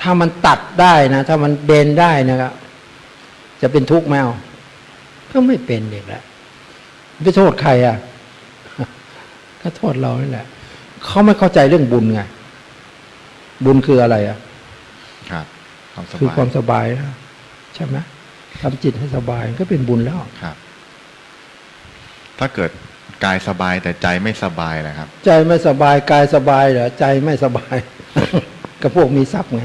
ถ้ามันตัดได้นะ ถ้ามันเบนได้นะครับจะเป็นทุกข์ไหมเอาก็ไม่เป็นเด็กแล้วไปโทษใครอะ ก็โทษเรานี่แหละเขาไม่เข้าใจเรื่องบุญไง บุญคืออะไรอะ ครับความสคือบายความสบายนะใช่ไหมทำจิตให้สบายก็เป็นบุญแล้วครับ ถ้าเกิดกายสบายแต่ใจไม่สบายนะครับ ใจไม่สบายกายสบายเหรอใจไม่สบายก็พวกมีทรัพย์ไง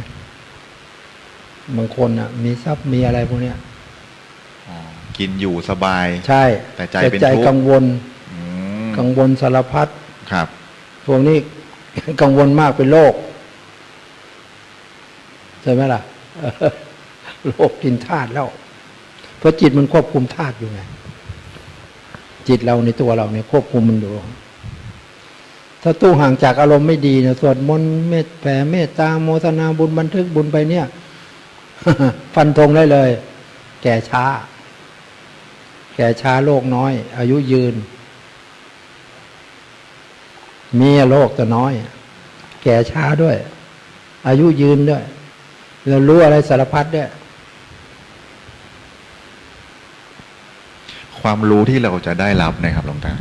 บางคนอะ มีทรัพย์มีอะไรพวกเนี้ยอ๋อกินอยู่สบาย ใช่ แต่ใจเป็นใจทุกข์กังวลอืมกังวลสารพัดครับ พวกนี้กังวลมากเป็นโรคใช่ไหมล่ะโรคกินธาตุแล้ว เพราะจิตมันควบคุมธาตุอยู่ไงจิตเราในตัวเราเนี่ยควบคุมมันอยู่ ถ้าตู้ห่างจากอารมณ์ไม่ดีเนี่ยสวดมนต์เมตแผ่เมตตาโมทนาบุญบันทึกบุญไปเนี่ย ฟันธงได้เลย แก่ช้า แก่ช้าโลกน้อย อายุยืน มีโรคแต่น้อย แก่ช้าด้วย อายุยืนด้วยเรารู้อะไรสารพัดด้วยความรู้ที่เราจะได้รับนะครับหลวงตา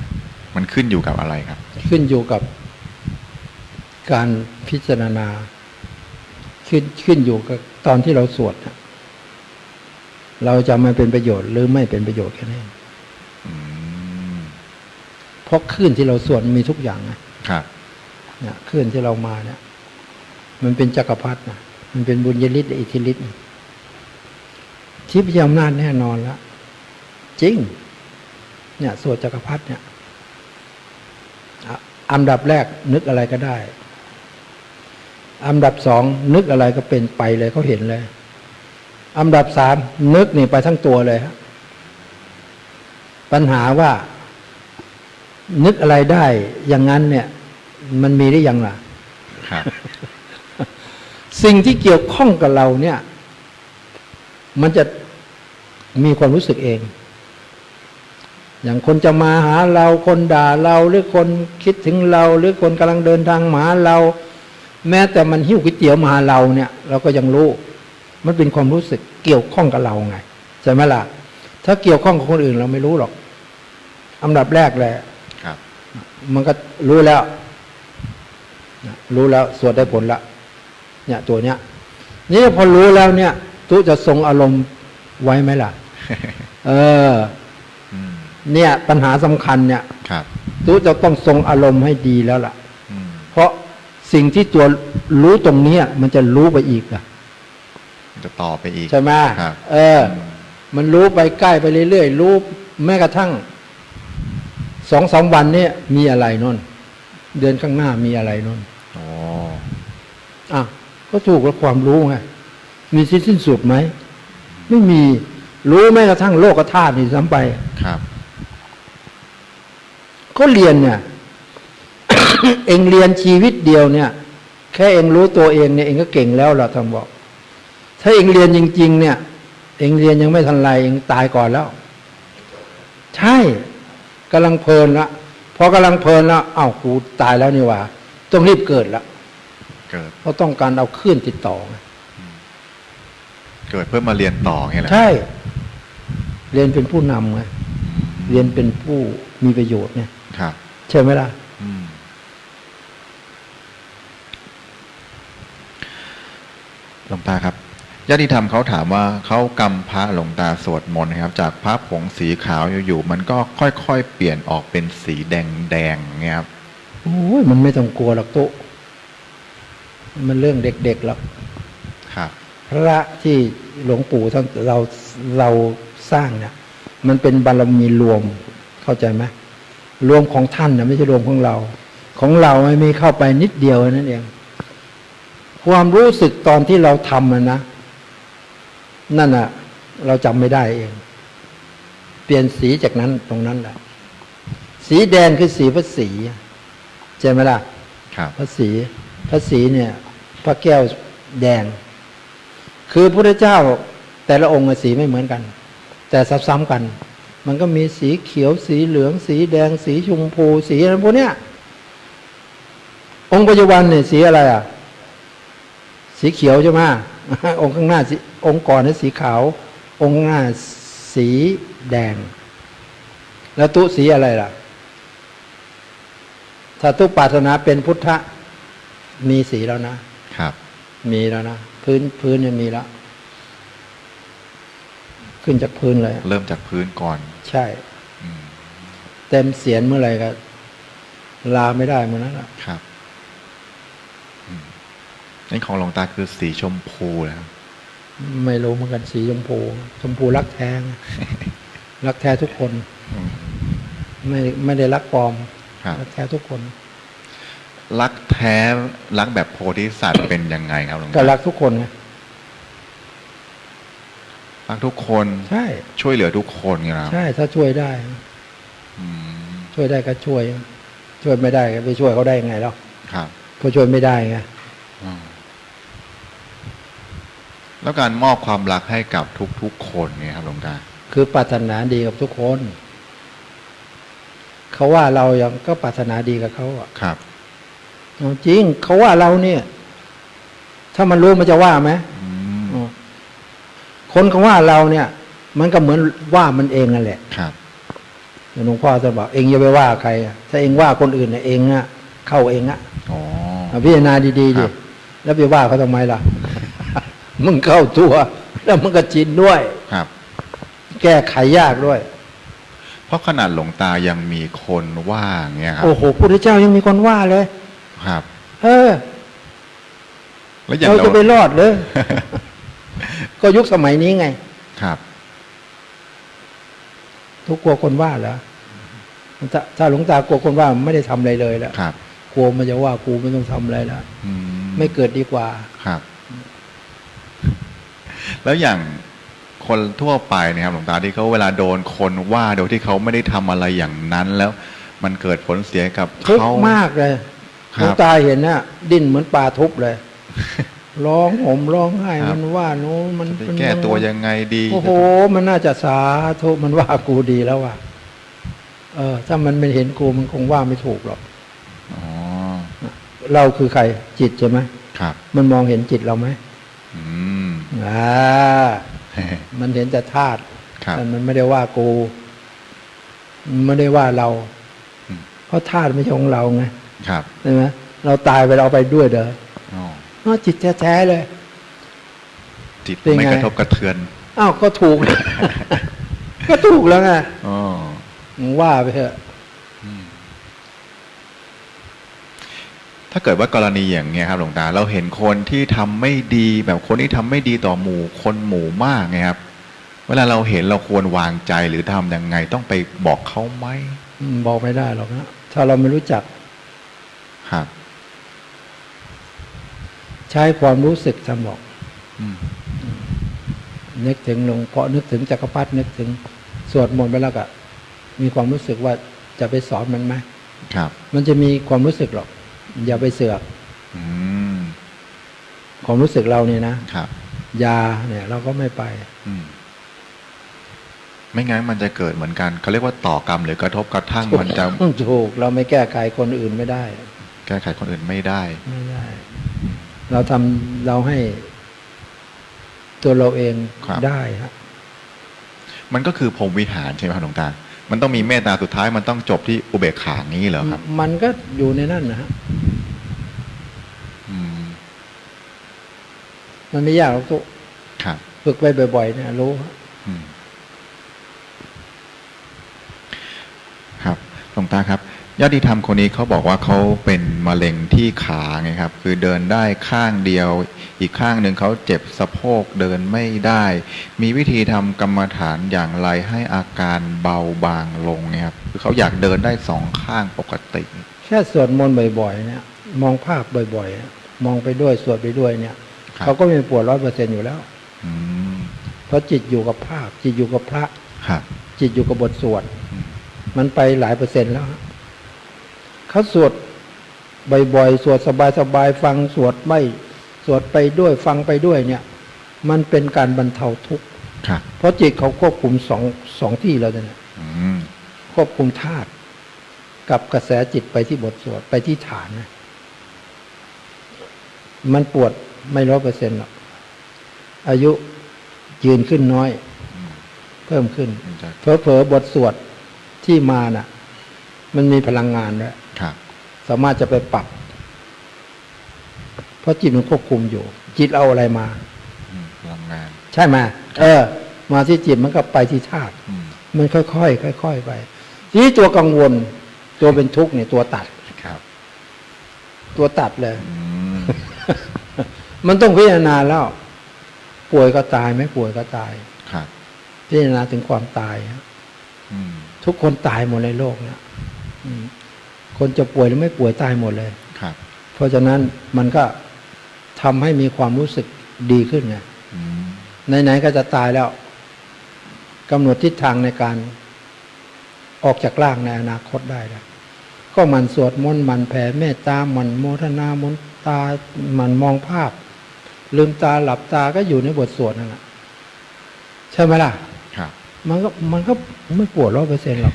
มันขึ้นอยู่กับอะไรครับ ขึ้นอยู่กับการพิจารณา ขึ้นขึ้นอยู่กับตอนที่เราสวดน่ะเราจะมาเป็นประโยชน์หรือไม่เป็นประโยชน์แค่นั้นเองอืมเพราะคลื่นที่เราสวดมีทุกอย่างไงครับเนี่ยคลื่นที่เรามาเนี่ย มันเป็นจักรพรรดินะมันเป็นบุญยฤทธิ์และอิทธิฤทธิ์นะทิพยอำนาจแน่นอนแล้วจริง เนี่ยสวดจักรพรรดิเนี่ยอะอันดับแรกนึกอะไรก็ได้ อันดับสองนึกอะไรก็เป็นไปเลยเขาเห็นเลย อันดับสามนึกนี่ไปทั้งตัวเลยฮะปัญหาว่า นึกอะไรได้อย่างนั้นเนี่ย มันมีได้ยังล่ะครับสิ่งที่เกี่ยวข้องกับเราเนี่ย มันจะมีความรู้สึกเอง อย่างคนจะมาหาเราคนด่าเราหรือคนคิดถึงเรา หรือคนกำลังเดินทางมาหาเรา แม้แต่มันหิ้วก๋วยเตี๋ยวมาหาเราเนี่ย เราก็ยังรู้ มันเป็นความรู้สึกเกี่ยวข้องกับเราไงใช่ไหมล่ะ ถ้าเกี่ยวข้องกับคนอื่นเราไม่รู้หรอกอันดับแรกเลยครับ มันก็รู้แล้วนะรู้แล้วสวดได้ผลละเนี่ยตัวเนี้ยนี่พอรู้แล้วเนี่ยตุจะทรงอารมณ์ไว้ไหมล่ะ เอออืมเนี่ยปัญหาสำคัญเนี่ยครับตุจะต้องทรงอารมณ์ให้ดีแล้วล่ะอืมเพราะ สิ่งที่ตัวรู้ตรงเนี้ยมันจะรู้ไปอีกอะจะต่อไปอีก ใช่ไหมครับเออ มันรู้ไปใกล้ไปเรื่อยๆรู้แม้กระทั่งสองสามวันเนี่ยมีอะไรนนเดือนข้างหน้ามีอะไรนนโอ้อะก็ถูกแล้วความรู้ไงมีที่สิ้นสุดไหมไม่มีรู้แม้กระทั่งโลกธาตุนี่ซ้ำไปครับ ก็เรียนเนี่ย เองเรียนชีวิตเดียวเนี่ย แค่เองรู้ตัวเองเนี่ยเองก็เก่งแล้วล่ะท่านบอก ถ้าเองเรียนจริง ๆ เนี่ย เองเรียนยังไม่ทันไรเองตายก่อนแล้ว ใช่กำลังเพลินละพอกำลังเพลินแล้วอ้าวกูตายแล้วนี่หว่าต้องรีบเกิดละเกิดเพราะต้องการเอาคลื่นติดต่อไงเกิดเพื่อมาเรียนต่อไงแหละใช่ เรียนเป็นผู้นำไงเรียนเป็นผู้มีประโยชน์ไงครับใช่ไหมล่ะ อืม หลวงตาครับญาติธรรมเขาถามว่าเขากำพระหลวงตาสวดมนต์นะครับ จากพระผงสีขาวอยู่ๆมันก็ค่อยๆ เปลี่ยนออกเป็นสีแดงๆเงี้ยครับโอ้ยมันไม่ต้องกลัวหรอกโตะมันเรื่องเด็กๆหรอกครับ พระที่หลวงปู่ท่านเราเราสร้างเนี่ยมันเป็นบารมีรวมเข้าใจไหมรวมของท่านนะไม่ใช่รวมของเรา ของเราไม่มีเข้าไปนิดเดียวนั่นเอง ความรู้สึกตอนที่เราทำนะนะนั่นน่ะเราจำไม่ได้เอง เปลี่ยนสีจากนั้นตรงนั้นแหละ สีแดงคือสีพระสีใช่ไหมล่ะครับพระศรีพระศรีเนี่ย พระแก้วแดง คือพระเจ้าแต่ละองค์อะสีไม่เหมือนกัน แต่ซ้ำๆกัน มันก็มีสีเขียวสีเหลือง สีแดง สีชมพู สีอะไรพวกเนี้ยองค์ปัจจุบันเนี่ยสีอะไรอะ สสีเขียวใช่ไหมองค์ข้างหน้าสีองค์ก่อนนี่สีขาว องค์ข้างหน้าสีแดง แล้วตุสีอะไรล่ะ ถ้าตุปรารถนาเป็นพุทธะมีสีแล้วนะครับ มีแล้วนะพื้นพื้นเนี่ยมีแล้วขึ้นจากพื้นเลย เริ่มจากพื้นก่อน ใช่อืมเต็มเสียนเมื่อไหร่ก็ลาไม่ได้เมื่อนั้นละครับอืม นี่ของหลวงตาคือสีชมพูนะครับไม่รู้เหมือนกันสีชมพู ชมพูรักแท้ไงรักแท้ทุกคนอืมไม่ไม่ได้รักปลอมครับรักแท้ทุกคน รักแท้รักแบบโพธิสัตว์เป็นยังไงครับหลวงก็ตารักทุกคนไงรักทุกคนใช่ช่วยเหลือทุกคนไงนะครับใช่ถ้าช่วยได้อืมช่วยได้ก็ช่วย ช่วยไม่ได้ก็ไปช่วยเขาได้ยังไงแล้วครับเพราะช่วยไม่ได้ไงอืม แล้วการมอบความรักให้กับทุก ๆ คนเนี่ยครับหลวงตาคือปรารถนาดีกับทุกคน เขาว่าเรายังก็ปรารถนาดีกับเขาอะครับเอาจริงเขาว่าเราเนี่ย ถ้ามันรู้มันจะว่าไหมอืมอ๋อคนเขาว่าเราเนี่ย มันก็เหมือนว่ามันเองนั่นแหละ ครับหลวงพ่อจะบอกเองอย่าไปว่าใครอะถ้าเองว่าคนอื่นเนี่ยเองอะเข้าเองอะอ๋อเอาพิจารณาดีๆคดิรับแล้วไปว่าเขาทำไมล่ะ มึงเข้าตัว แล้วมึงก็จินด้วย ครับ แก้ไขยากด้วย เพราะขนาดหลวงตายังมีคนว่าอย่างเงี้ยครับ โอ้โหพุทธเจ้ายังมีคนว่าเลย ครับ เออ แล้วอย่างเราเราจะไปรอดเลย ก็ยุคสมัยนี้ไง ครับ ทุกกลัวคนว่าเหรอถ้าถ้าหลวงตากลัวคนว่าไม่ได้ทำอะไรเลยแล้วครับกลัวมันจะว่ากูไม่ต้องทำอะไรแล้วอืไม่เกิดดีกว่าครับ แล้วอย่างคนทั่วไปเนี่ยครับหลวงตาที่เขาเวลาโดนคนว่าโดยที่เขาไม่ได้ทำอะไรอย่างนั้นแล้วมันเกิดผลเสียกับทุกเขาข์มากเลยคหรับลวงตาเห็นน่ะดิ้นเหมือนปลาทุบเลยร้องห่มร้องไห้ครับมันว่าโน้มันจะเป็นแก้ตัวยังไงดี โอ้โห มันน่าจะสาธุมันว่ากูดีแล้วว่ะเออ ถ้ามันไม่เห็นกูมันคงว่าไม่ถูกหรอกอ๋อเราคือใครจิตใช่ไหมครับ มันมองเห็นจิตเราไหมอืม อ่ามันเห็นแต่ธาตุครับแต่มันไม่ได้ว่ากูมันไม่ได้ว่าเราอืมเพราะธาตุไม่ใช่ของเราไงครับใช่ไหมเราตายไปเราเอาไปด้วยเด้ออ๋ออ้าวจิตแท้ๆเลย จิตเป็นไงไม่กระทบกระเทือนอ้าวก็ถูก ก็ถูกแล้วไงอ๋อมึงว่าไปเถอะ อืม ถ้าเกิดว่ากรณีอย่างเงี้ยครับหลวงตา เราเห็นคนที่ทำไม่ดี แบบคนที่ทำไม่ดีต่อหมู่คนหมู่มากไงครับ เวลาเราเห็นเราควรวางใจหรือทำยังไงต้องไปบอกเขาไหมอืมบอกไม่ได้หรอกนะถ้าเราไม่รู้จักครับใช้ความรู้สึกทำบอกอืมนึกถึงหลวงพ่อนึกถึงจักรพรรดินึกถึงสวดมนต์ไปแล้วก็มีความรู้สึกว่าจะไปสอนมันไหมครับ มันจะมีความรู้สึกหรอก อย่าไปเสือกอืมความรู้สึกเราเนี่ยนะครับ ยาเนี่ย เราก็ไม่ไปอืมไม่งั้นมันจะเกิดเหมือนกันเขาเรียกว่าต่อกรรมหรือกระทบกระทั่งมันจะถูกเราไม่แก้ไขคนอื่นไม่ได้ แก้ไขคนอื่นไม่ได้ ไม่ได้ เราทำเราให้ตัวเราเองครับได้ฮะมันก็คือพรหมวิหารใช่ไหมครับหลวงตา มันต้องมีเมตตาสุดท้ายมันต้องจบที่อุเบกขางี้เหรอครับ มันก็อยู่ในนั่นนะฮะอืมมันไม่ยากหรอกตุครับฝึกไปบ่อยๆเนี่ยรู้ฮะอืมครับหลวงตาครับ ญาติธรรมคนนี้เขาบอกว่าเขาเป็นมะเร็งที่ขาไงครับ คือเดินได้ข้างเดียว อีกข้างหนึ่งเขาเจ็บสะโพกเดินไม่ได้ มีวิธีทำกรรมฐานอย่างไรให้อาการเบาบางลงเนี่ยครับคือเขาอยากเดินได้สองข้างปกติแค่สวดมนต์บ่อยๆเนี่ยมองภาพบ่อยๆเนี่ยมองไปด้วยสวดไปด้วยเนี่ยครับเขาก็ไม่ปวดร้อยเปอร์เซ็นอยู่แล้วอืมเพราะจิตอยู่กับภาพ จิตอยู่กับพระครับจิตอยู่กับบทสวดอืมมันไปหลายเปอร์เซ็นต์แล้วฮะ เขาสวดบ่อยๆ สวดสบายๆ ฟังสวดไม่สวดไปด้วยฟังไปด้วยเนี่ย มันเป็นการบรรเทาทุกข์ครับเพราะจิตเขาควบคุมสองสองที่แล้วเนี่ยอืมควบคุมธาตุกับกระแสจิตไปที่บทสวดไปที่ฐานนะมันปวดไม่ร้อยเปอร์เซ็นต์หรอกอายุยืนขึ้นน้อยอืมเพิ่มขึ้นมันจะเผลอๆบทสวดที่มาน่ะ มันมีพลังงานด้วยครับ สามารถจะไปปรับ เพราะจิตมันควบคุมอยู่ จิตเอาอะไรมาอืมพลังงาน ใช่ไหมเออ มาที่จิตมันก็ไปที่ธาตุอืมมันค่อยๆค่อยๆไป ทีนี้ตัวกังวล ตัวเป็นทุกข์เนี่ยตัวตัดครับ ตัวตัดเลยอืมมันต้องพิจารณาแล้ว ป่วยก็ตายไม่ป่วยก็ตายครับพิจารณาถึงความตายฮะอืมทุกคนตายหมดในโลกเนี่ยอืม คนจะป่วยหรือไม่ป่วยตายหมดเลยครับ เพราะฉะนั้นมันก็ทำให้มีความรู้สึกดีขึ้นไงอืมไหนๆก็จะตายแล้วกำหนดทิศทางในการออกจากร่างในอนาคตได้แล้วก็มันสวดมนต์มันแผ่เมตตา มันโมทนามนตา มันมองภาพ ลืมตาหลับตาก็อยู่ในบทสวดนั่นแหละใช่ไหมล่ะ ครับ มันก็มันก็ไม่ปวดร้อยเปอร์เซ็นต์หรอก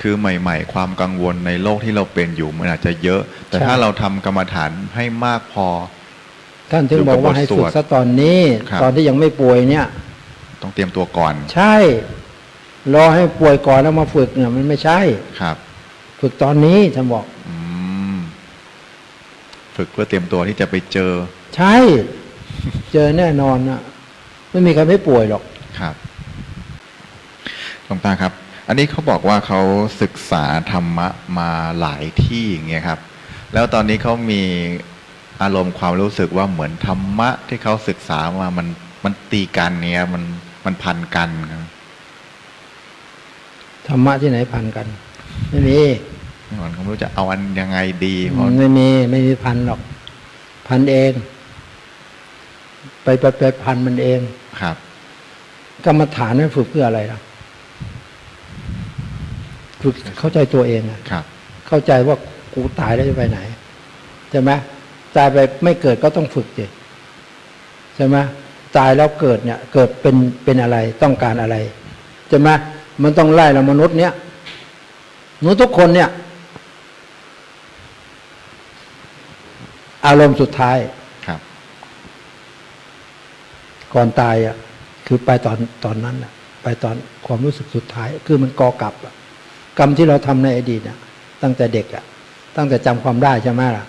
คือใหม่ ๆ ความกังวลในโลกที่เราเป็นอยู่มันอาจจะเยอะ แต่ใช่ถ้าเราทำกรรมฐานให้มากพอ ท่านถึงบอกว่าให้ฝึกซะตอนนี้ครับตอนที่ยังไม่ป่วยเนี่ย ต้องเตรียมตัวก่อน ใช่ รอให้ป่วยก่อนแล้วมาฝึกเนี่ยมันไม่ใช่ครับ ฝึกตอนนี้ท่านบอกอืมฝึกเพื่อเตรียมตัวที่จะไปเจอ ใช่ เจอแน่นอนนะไม่มีใครไม่ป่วยหรอกครับหลวงตาครับ อันนี้เขาบอกว่าเขาศึกษาธรรมะมาหลายที่อย่างเงี้ยครับ แล้วตอนนี้เขามีอารมณ์ความรู้สึกว่าเหมือนธรรมะที่เขาศึกษามามันมันตีกันเนี้ยมันมันพันกันครับธรรมะที่ไหนพันกัน ไม่มีเหมือนเขาไม่รู้จะเอาอันยังไงดีเพราะไม่มีไม่มีพันหรอก พันเอง ไปไปไปพันมันเองครับ กรรมฐานนั้นฝึกเพื่ออะไรล่ะ ฝึกเข้าใจตัวเองอะครับ เข้าใจว่ากูตายแล้วจะไปไหนใช่ไหมตายไปไม่เกิดก็ต้องฝึกสิใช่ไหมตายแล้วเกิดเนี่ย เกิดเป็นเป็นอะไรต้องการอะไรใช่ไหมมันต้องไล่เรามนุษย์เนี้ยมนุษย์ทุกคนเนี่ย อารมณ์สุดท้ายครับ ก่อนตายอะ คือไปตอนตอนนั้นอะ ไปตอนความรู้สึกสุดท้าย คือมันกอกลับอะ กรรมที่เราทำในอดีตอะตั้งแต่เด็กอะตั้งแต่จำความได้ใช่ไหมล่ะ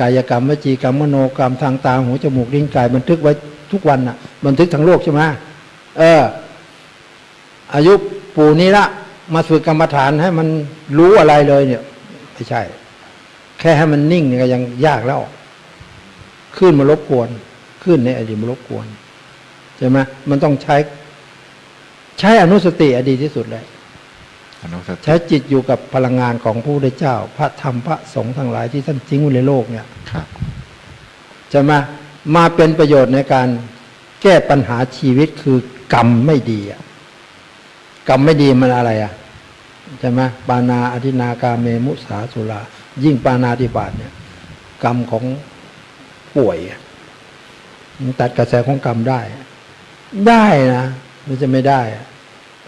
กายกรรมวจีกรรมมโนกรรมทางตาหูจมูกลิ้นกายบันทึกไว้ทุกวันอะบันทึกทั้งโลกใช่ไหมเออ อายุปู่นี้ละมาฝึกกรรมฐานให้มันรู้อะไรเลยเนี่ยไม่ใช่ แค่ให้มันนิ่งเนี่ยก็ยังยากแล้วขึ้นมารบกวนขึ้นในอดีตมารบกวนใช่ไหมมันต้องใช้ ใช้อนุสติอดีที่สุดเลย ใช้จิตอยู่กับพลังงานของพระพุทธเจ้า พระธรรมพระสงฆ์ทั้งหลายที่ท่านทิ้งไว้ในโลกเนี่ยครับจะมามาเป็นประโยชน์ในการแก้ปัญหาชีวิตคือกรรมไม่ดีอะกรรมไม่ดีมันอะไรอะใช่ไหมปานาอธินากาเมมุสาสุรายิ่งปานาธิบาตเนี่ย กรรมของป่วยอะมันตัดกระแสของกรรมได้ ได้นะมันจะไม่ได้อะ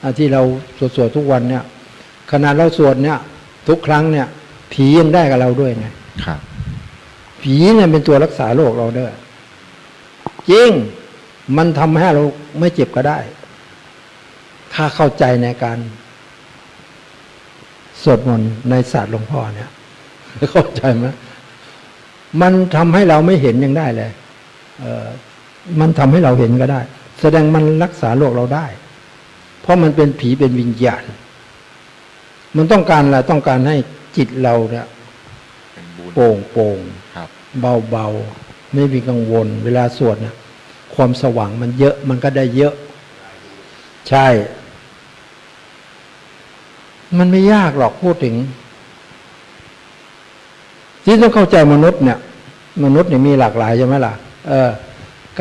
อะที่เราสวดสวดๆทุกวันเนี่ย ขนาดเราสวดเนี่ย ทุกครั้งเนี่ย ผียังได้กับเราด้วยไงครับ ผีเนี่ยเป็นตัวรักษาโรคเราด้วยจริงมันทำให้เราไม่เจ็บก็ได้ ถ้าเข้าใจในการสวดมนต์ในศาสตร์หลวงพ่อเนี่ยเข้าใจไหมมันทำให้เราไม่เห็นยังได้เลยเออมันทำให้เราเห็นก็ได้ แสดงมันรักษาโรคเราได้ เพราะมันเป็นผีเป็นวิญญาณ มันต้องการอะไรต้องการให้จิตเราเนี่ยเป็นบุญ โปร่งโปร่งครับเบาๆไม่มีกังวล เวลาสวดเนี่ยความสว่างมันเยอะมันก็ได้เยอะ ใช่ มันไม่ยากหรอกพูดถึง ที่ต้องเข้าใจมนุษย์เนี่ย มนุษย์เนี่ยมีหลากหลายใช่ไหมล่ะ เออ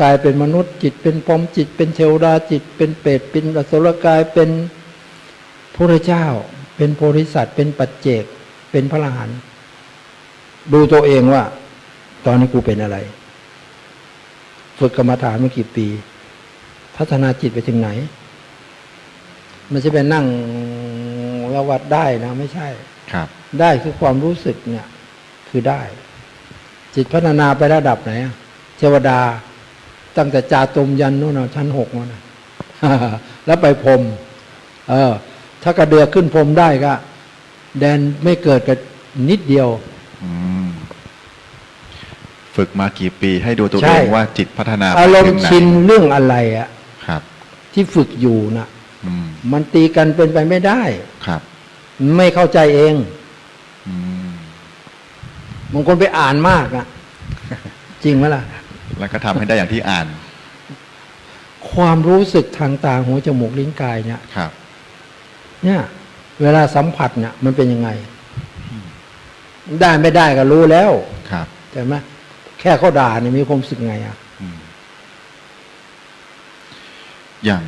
กายเป็นมนุษย์จิตเป็นปอมจิต เป็นเทวดาจิต เป็นเปรตเป็นอสุรกายเป็นพระเจ้า เป็นโพธิสัตว์เป็นปัจเจก เป็นพระอรหันต์ดูตัวเองว่า ตอนนี้กูเป็นอะไร ฝึกกรรมฐานมากี่ปี พัฒนาจิตไปถึงไหน มันจะไปนั่งระวัดได้นะไม่ใช่ ครับ ได้คือความรู้สึกเนี่ย คือได้ จิตพัฒนาไประดับไหนอะเทวดา ตั้งแต่จาตุมยันนู่นนะชั้นหกนู่นนะแล้วไปพรหมเออ ถ้ากระเดือกขึ้นพรหมได้ก็ แดนไม่เกิดกับนิดเดียวอืมฝึกมากี่ปีให้ดูตัวใช่เองว่าจิตพัฒนาไปอารมถึณ์งไหนชินเรื่องอะไรอะครับ ที่ฝึกอยู่นะอืมมันตีกันเป็นไปไม่ได้ครับ ไม่เข้าใจเองอืมบางคนไปอ่านมากอะจริงไหมล่ะ แล้วก็ทำให้ได้อย่างที่อ่าน ความรู้สึกทางตาหูจมูกลิ้นกายเนี่ยครับ เนี่ย เวลาสัมผัสเนี่ย มันเป็นยังไง ได้ไม่ได้ก็รู้แล้ว ครับใช่ไหมแค่เขาด่าเนี่ยมีความรู้สึกไงอะอืมอย่าง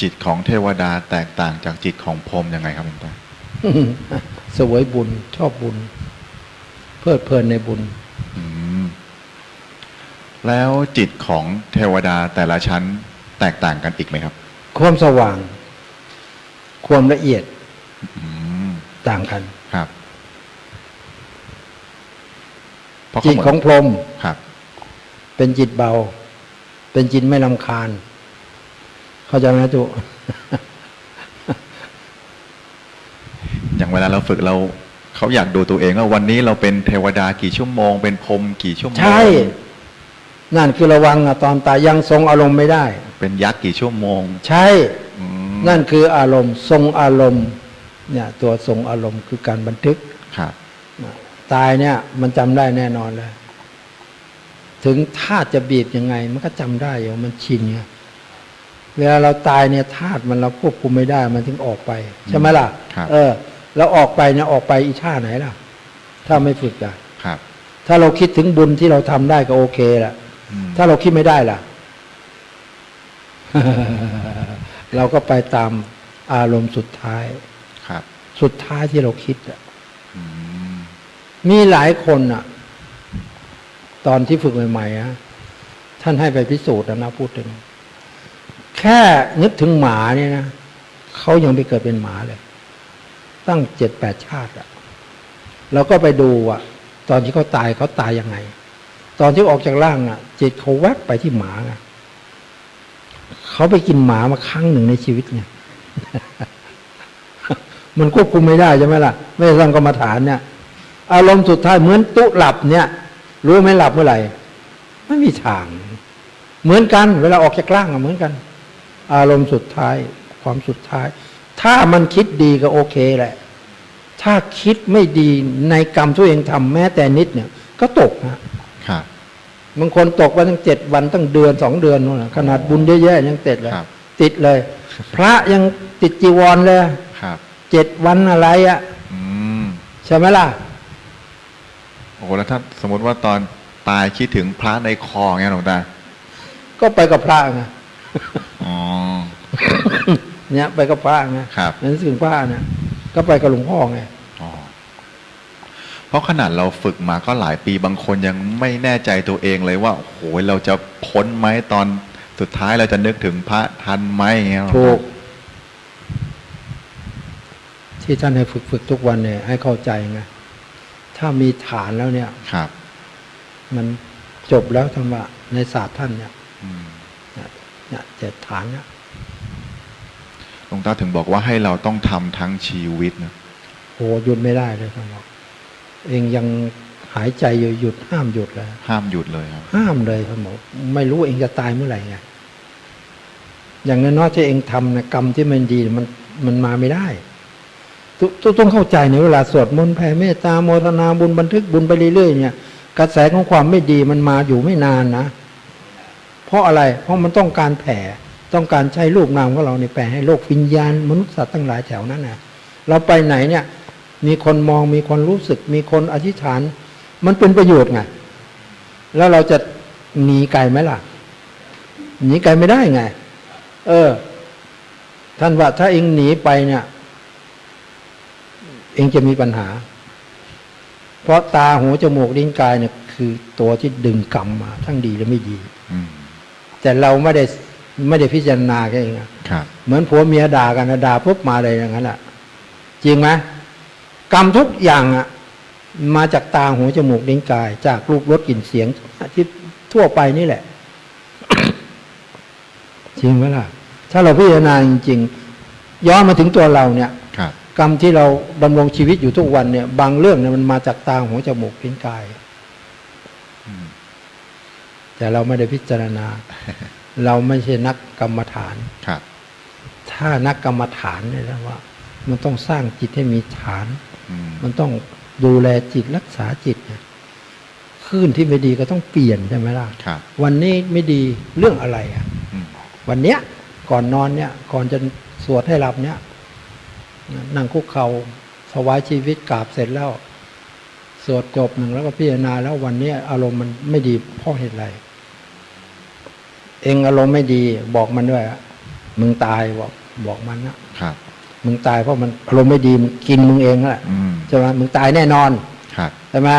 จิตของเทวดาแตกต่างจากจิตของพรหมยังไงครับหลวงตาสวยบุญชอบบุญ เพลิดเพลินในบุญอืมแล้วจิตของเทวดาแต่ละชั้นแตกต่างกันอีกไหมครับ ความสว่าง ความละเอียดอืมต่างกันครับเพราะจิเขาตเหมือนของพรหมครับเป็นจิตเบา เป็นจิตไม่ลำคาญ เข้าใจไหมจุอย่างเวลาเราฝึกเราเขาอยากดูตัวเองว่าวันนี้เราเป็นเทวดากี่ชั่วโมง เป็นพรหมกี่ชั่วโมง ใช่ นั่นคือระวังอะตอนตายยังทรงอารมณ์ไม่ได้ เป็นยักษ์กี่ชั่วโมง ใช่อืม นั่นคืออารมณ์ ทรงอารมณ์เนี่ยตัวทรงอารมณ์คือการบันทึกครับตายเนี่ย มันจำได้แน่นอนเลย ถึงธาตุจะบีบยังไง มันก็จำได้อยู่มันชินไงเวลาเราตายเนี่ยธาตุมันเราควบคุมไม่ได้มันถึงออกไป ใช่ไหมล่ะครับเออ แล้วออกไปเนี่ยออกไปอีท่าไหนล่ะ ถ้าไม่ฝึกอะครับถ้าเราคิดถึงบุญที่เราทำได้ก็โอเคแหละอืมถ้าเราคิดไม่ได้ล่ะ เราก็ไปตามอารมณ์สุดท้ายครับ สุดท้ายที่เราคิดอะอืมมีหลายคนอะตอนที่ฝึกใหม่ๆอะท่านให้ไปพิสูจน์นะนะพูดถึง แค่นึกถึงหมาเนี่ยนะเขายังไปเกิดเป็นหมาเลย ตั้งเจ็ดแปดชาติอะเราก็ไปดูอะตอนที่เขาตายเขาตายยังไง ตอนที่ออกจากร่างอะจิตเขาแวบไปที่หมาไง เขาไปกินหมามาครั้งหนึ่งในชีวิตเนี่ย มันควบคุมไม่ได้ใช่ไหมล่ะ ไม่ได้ทำกรรมฐานเนี่ย อารมณ์สุดท้ายเหมือนตุหลับเนี่ย รู้ไหมหลับเมื่อไหร่ไม่มีทาง เหมือนกัน เวลาออกจากร่างอะเหมือนกัน อารมณ์สุดท้าย ความสุดท้าย ถ้ามันคิดดีก็โอเคแหละ ถ้าคิดไม่ดีในกรรมตัวเองทำแม้แต่นิดเนี่ย ก็ตกนะ บางคนตกไปตั้งเจ็ดวันตั้งเดือนสองเดือนนู่นนะขนาดบุญเยอะแยะยังติดเลยครับติดเลย พระยังติดจีวรเลยครับเจ็ดวันอะไรอะอืมใช่ไหมล่ะโอ้โหแล้วถ้าสมมติว่าตอนตายคิดถึงพระในคออย่างเงี้ยหลวงตา ก็ไปกับพระไงอ๋อเนี่ยไปกับพระไงครับนั่นถึงพระเนี่ยก็ไปกับหลวงพ่อไงอ๋อ เพราะขนาดเราฝึกมาก็หลายปีบางคนยังไม่แน่ใจตัวเองเลยว่าโอ้โหเราจะพ้นไหมตอนสุดท้ายเราจะนึกถึงพระทันไหมอย่างเงี้ยหลวงตาถูกที่ท่านให้ฝึกฝึกทุกวันเนี่ยให้เข้าใจไงถ้ามีฐานแล้วเนี่ยครับ มันจบแล้วธรรมะในศาสตร์ท่านเนี่ยอืมเนี่ยเนี่ยเจ็ดฐานเนี่ยหลวงตาถึงบอกว่าให้เราต้องทำทั้งชีวิตนะโหหยุดไม่ได้เลยท่านบอก เองยังหายใจอยู่หยุดห้ามหยุดเลยห้ามหยุดเลยครับ ห้ามเลยท่านบอกไม่รู้เองจะตายเมื่อไหร่ไงอย่างน้อยๆที่เองทำนะกรรมที่มันดีมันมันมาไม่ได้ตตต้องเข้าใจในเวลาสวดมนต์แผ่เมตตาโมทนาบุญบันทึกบุญไปเรื่อยๆเนี่ย กระแสของความไม่ดีมันมาอยู่ไม่นานนะ เพราะอะไร เพราะมันต้องการแผ่ต้องการใช้รูปนามของเราในยแผ่ให้โลกวิญญาณมนุษย์สัตว์ทั้งหลายแถวนั้นนะเราไปไหนเนี่ย มีคนมองมีคนรู้สึก มีคนอธิษฐาน มันเป็นประโยชน์ไง แล้วเราจะหนีไกลไหมล่ะ หนีไกลไม่ได้ไง เออ ท่านว่าถ้าเองหนีไปเนี่ย เองจะมีปัญหา เพราะตาหูจมูกลิ้นกายเนี่ย คือตัวที่ดึงกรรมมา ทั้งดีและไม่ดีอืมแต่เราไม่ได้ไม่ได้พิจารณาแค่เองอะครับเหมือนผัวเมียด่ากันนะด่าปุ๊บมาเลยอย่างนั้นแหละจริงไหม กรรมทุกอย่างอะมาจากตาหูจมูกลิ้นกาย จากรูปรสกลิ่นเสียงที่ทั่วไปนี่แหละ จริงไหมล่ะ ถ้าเราพิจารณาจริงๆย้อนมาถึงตัวเราเนี่ยครับกรรมที่เราดำรงชีวิตอยู่ทุกวันเนี่ย บางเรื่องเนี่ยมันมาจากตาหูจมูกลิ้นกายอืมแต่เราไม่ได้พิจารณา เราไม่ใช่นักกรรมฐานครับ ถ้านักกรรมฐานเนี่ยนะว่า มันต้องสร้างจิตให้มีฐานอื มมันต้องดูแลจิตรักษาจิตเนี่ยคลื่นที่ไม่ดีก็ต้องเปลี่ยนใช่ไหมล่ะครับวันนี้ไม่ดีเรื่องอะไรอะอืมวันเนี้ยก่อนนอนเนี่ย ก่อนจะสวดให้หลับเนี่ยนั่งคุกเขา่าถวายชีวิตกราบเสร็จแล้ว สวดจบหนึ่งแล้วก็พิจารณาแล้ววันเนี้ยอารมณ์มันไม่ดีเพราะเหตุอะไร เองอารมณ์ไม่ดีบอกมันด้วยอะมึงตายบอกบอกมันนะครับ มึงตายเพราะมันอารมณ์ไม่ดีมึงกินมึงเองนั่นแหละอืมใช่ไหมมึงตายแน่นอนครับใช่ไหม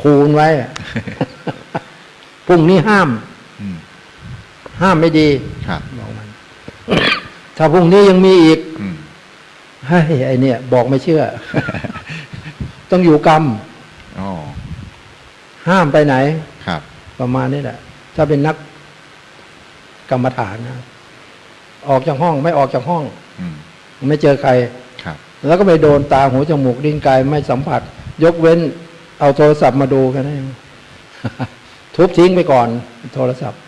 คูณไว้อะพรุ่งนี้ห้ามอืมห้ามไม่ดีครับบอกมันถ้าพรุ่งนี้ยังมีอีกอืมเฮ้ยไอเนี่ย บอกไม่เชื่อ ต้องอยู่กรรมอ๋อห้ามไปไหนครับประมาณนี้แหละ ถ้าเป็นนักกรรมฐานนะออกจากห้องไม่ออกจากห้องอืม ไม่เจอใครครับ แล้วก็ไม่โดนตาหูจมูกลิ้นกายไม่สัมผัส ยกเว้นเอาโทรศัพท์มาดูกันนะทุบทิ้งไปก่อน โทรศัพท์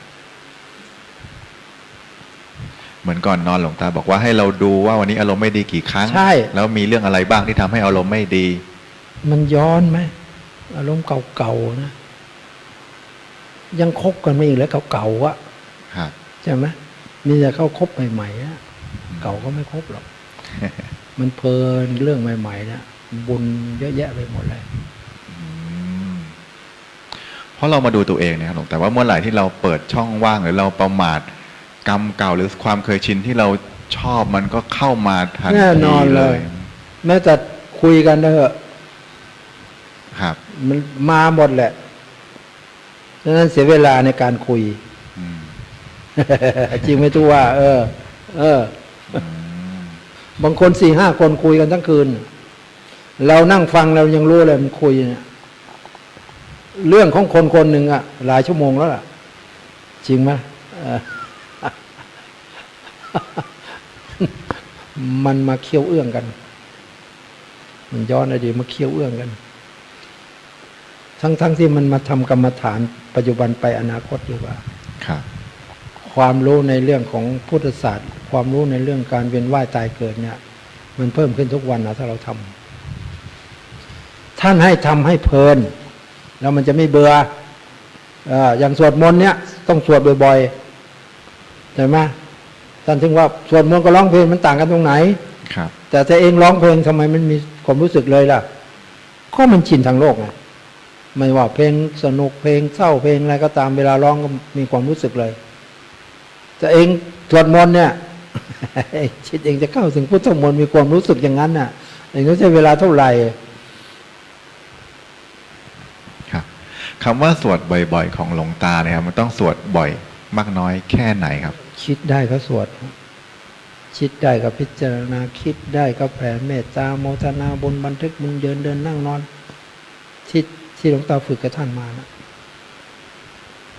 เหมือนก่อนนอนหลวงตาบอกว่าให้เราดูว่าวันนี้อารมณ์ไม่ดีกี่ครั้ง ใช่ แล้วมีเรื่องอะไรบ้างที่ทำให้อารมณ์ไม่ดี มันย้อนไหมอารมณ์เก่าๆนะ ยังคบกันไม่อีกแล้วเก่าๆอะครับใช่ไหมมีแต่เข้าคบใหม่ๆอะเก่าก็ไม่คบหรอก มันเพลินเรื่องใหม่ๆนะบุญเยอะแยะไปหมดเลยอืมเพราะเรามาดูตัวเองเนี่ยครับหลวงแต่ว่าเมื่อไหร่ที่เราเปิดช่องว่างหรือเราประมาทกรรมเก่าหรือความเคยชินที่เราชอบมันก็เข้ามาทันแน่นทีอนเลเลยยแม้แต่คุยกันเถอะครับ มันมาหมดแหละฉะนั้นเสียเวลาในการคุยอืมจริงไหมทุกว่า เออ เอออืม บางคนสี่ห้าคนคุยกันทั้งคืน เรานั่งฟังเรายังรู้เลยมันคุยเนี่ยเรื่องของคนคนหนึ่งอะหลายชั่วโมงแล้วล่ะ จริงไหมมันมาเคี้ยวเอื้องกัน มันย้อนอดีตมาเคี้ยวเอื้องกัน ทั้งๆทที่มันมาทำกรรมฐานปัจจุบันไปอนาคตอยู่ว่า ครับความรู้ในเรื่องของพุทธศาสตร์ ความรู้ในเรื่องการเวียนว่ายตายเกิดเนี่ย มันเพิ่มขึ้นทุกวันนะถ้าเราทำท่านให้ทำให้เพลิน แล้วมันจะไม่เบื่อเอออย่างสวดมนต์เนี่ย ต้องสวดบ่อยๆใช่ไหมท่านถึงว่าสวดมนต์กับร้องเพลงมันต่างกันตรงไหนครับ แต่ถ้าเองร้องเพลงทำไมมันมีความรู้สึกเลยล่ะก็มันชินทางโลกไงไม่ว่าเพลงสนุกเพลงเศร้าเพลงอะไรก็ตามเวลาร้องก็มีความรู้สึกเลย แต่เองสวดมนต์เนี่ยชิดเองจะเข้าถึงพุทธมนต์มีความรู้สึกอย่างนั้นน่ะเองต้องใช้เวลาเท่าไหร่ครับคำว่าสวดบ่อย ๆ ของหลวงตาเนี่ยครับมันต้องสวดบ่อยมากน้อยแค่ไหนครับ คิดได้ก็สวดคิดได้ก็พิจารณาคิดได้ก็แผ่เมตตาโมทนาบุญบันทึกมึงเดินเดินนั่งนอนที่ที่หลวงตาฝึกกับท่านมานะ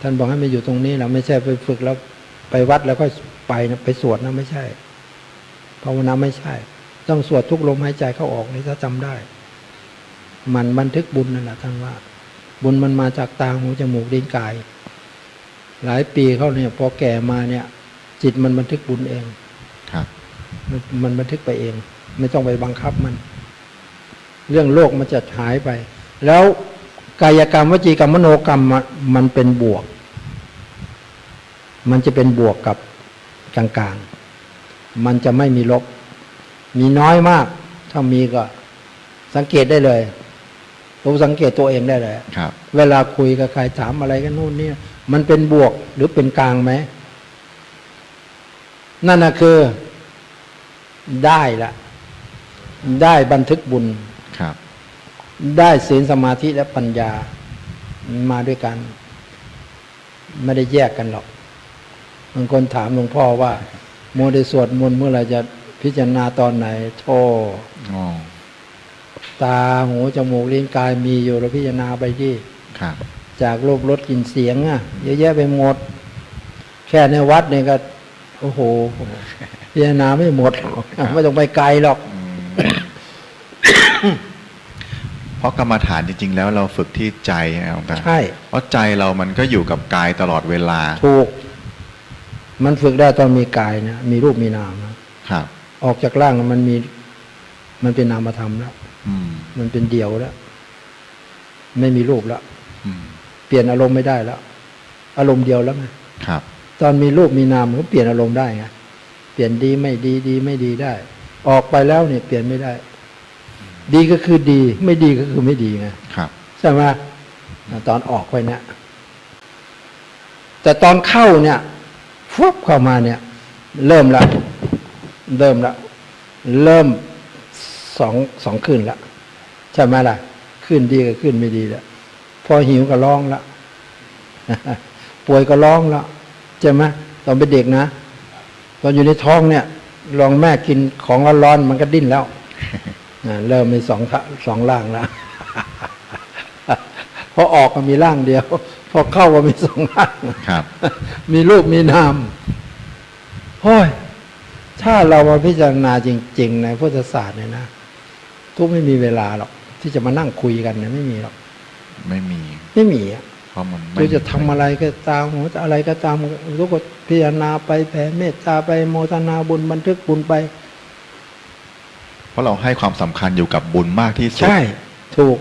ท่านบอกให้มาอยู่ตรงนี้เราไม่ใช่ไปฝึกแล้ว ไปวัดแล้วก็ไปนะไปสวดนะไม่ใช่ภาวนาไม่ใช่ ต้องสวดทุกลมหายใจเข้าออกนี่ถ้าจำได้ มันบันทึกบุญนั่นแหละท่านว่า บุญมันมาจากตาหูจมูกลิ้นกาย หลายปีเขาเนี่ยพอแก่มาเนี่ย จิตมันบันทึกบุญเองครับมันมันบันทึกไปเอง ไม่ต้องไปบังคับมัน เรื่องโลกมันจะหายไป แล้วกายกรรมวจีกรรมมโนกรรมอะมันเป็นบวก มันจะเป็นบวกกับกลางๆ มันจะไม่มีลบ มีน้อยมาก ถ้ามีก็สังเกตได้เลยรู้สังเกตตัวเองได้เลยครับ เวลาคุยกับใครถามอะไรกันนู่นนี่มันเป็นบวกหรือเป็นกลางไหม นั่นนะคือได้ละได้บันทึกบุญครับ ได้ศีลสมาธิและปัญญามาด้วยกัน ไม่ได้แยกกันหรอก บางคนถามหลวงพ่อว่าโมได้สวดมนต์เมื่อไหรจะพิจารณาตอนไหนโธ่อ๋อตาหูจมูกลิ้นกายมีอยู่เราพิจารณาไปที่ครับจากรูปรสกลิ่นเสียงอะเยอะแยะไปหมด แค่ในวัดเนี่ยก็ โอ้โห พิจารณาไม่หมดหรอกไม่ต้องไปไกลหรอกอืมเพราะกรรมฐานจริง ๆ แล้วเราฝึกที่ใจนะหลวงตาใช่เพราะใจเรามันก็อยู่กับกายตลอดเวลาถูก มันฝึกได้ตอนมีกายนะมีรูปมีนามนะครับ ออกจากร่างมันมี มันเป็นนามธรรมแล้วอืมมันเป็นเดียวแล้วไม่มีรูปแล้วอืมเปลี่ยนอารมณ์ไม่ได้แล้ว อารมณ์เดียวแล้วไงครับ ตอนมีรูปมีนามมันก็เปลี่ยนอารมณ์ได้ไงเปลี่ยนดีไม่ดีดีไม่ดีได้ ออกไปแล้วเนี่ยเปลี่ยนไม่ได้ ดีก็คือดี ไม่ดีก็คือไม่ดีไงครับใช่ไหมตอนออกไปเนี่ยแต่ตอนเข้าเนี่ย ฟุบเข้ามาเนี่ย เริ่มละ เริ่มละ เริ่มสองสองขึ้นละใช่ไหมล่ะ ขึ้นดีกับขึ้นไม่ดีล้วพอหิวก็ร้องละป่วยก็ร้องละใช่ไหมตอนเป็นเด็กนะ ตอนอยู่ในท้องเนี่ย ลองแม่กินของร้อนๆมันก็ดิ้นแล้วอ่าเริ่มมีสองสองร่างแล้วพอออกก็มีร่างเดียว พอเข้าก็มีสองร่างครับ มีรูปมีนามโอ้ยถ้าเรามาพิจารณาจริง ๆ ในพุทธศาสตร์เนี่ยนะทุกไม่มีเวลาหรอกที่จะมานั่งคุยกันเนี่ยไม่มีหรอกไม่มี ไม่มีอะเพราะมันไม่ทุกจะทำอะไรก็ตามหัวอะไรก็ตามทุกก็พิจารณาไปแผ่เมตตาไปโมทนาบุญบันทึกบุญไป เพราะเราให้ความสำคัญอยู่กับบุญมากที่สุดใช่ถูก